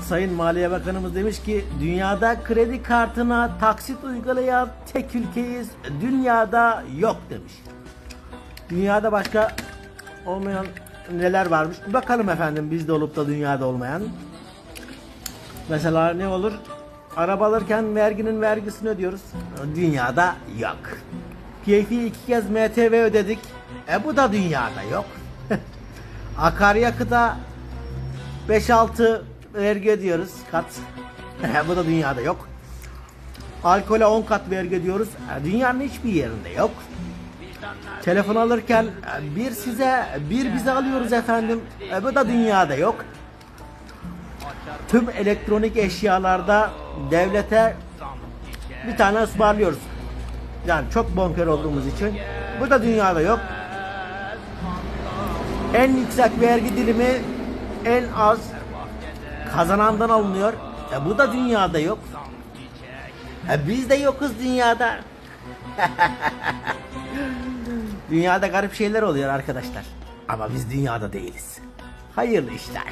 Sayın Maliye Bakanımız demiş ki dünyada kredi kartına taksit uygulayan tek ülkeyiz. Dünyada yok demiş. Dünyada başka olmayan neler varmış? Bakalım efendim bizde olup da dünyada olmayan. Mesela ne olur? Araba alırken verginin vergisini ödüyoruz. Dünyada yok. Keyfi iki kez MTV ödedik. E bu da dünyada yok. Akaryakıta 5-6 vergi ödüyoruz kat. Bu da dünyada yok. Alkole 10 kat vergi ödüyoruz. E, dünyanın hiçbir yerinde yok. Telefon alırken e, bir size bir bize alıyoruz efendim. E bu da dünyada yok. Tüm elektronik eşyalarda devlete bir tane ısmarlıyoruz. Yani çok bonkör olduğumuz için. Bu da dünyada yok. En yüksek vergi dilimi en az kazanandan alınıyor. E bu da dünyada yok. E biz de yokuz dünyada. dünyada garip şeyler oluyor arkadaşlar. Ama biz dünyada değiliz. Hayırlı işler.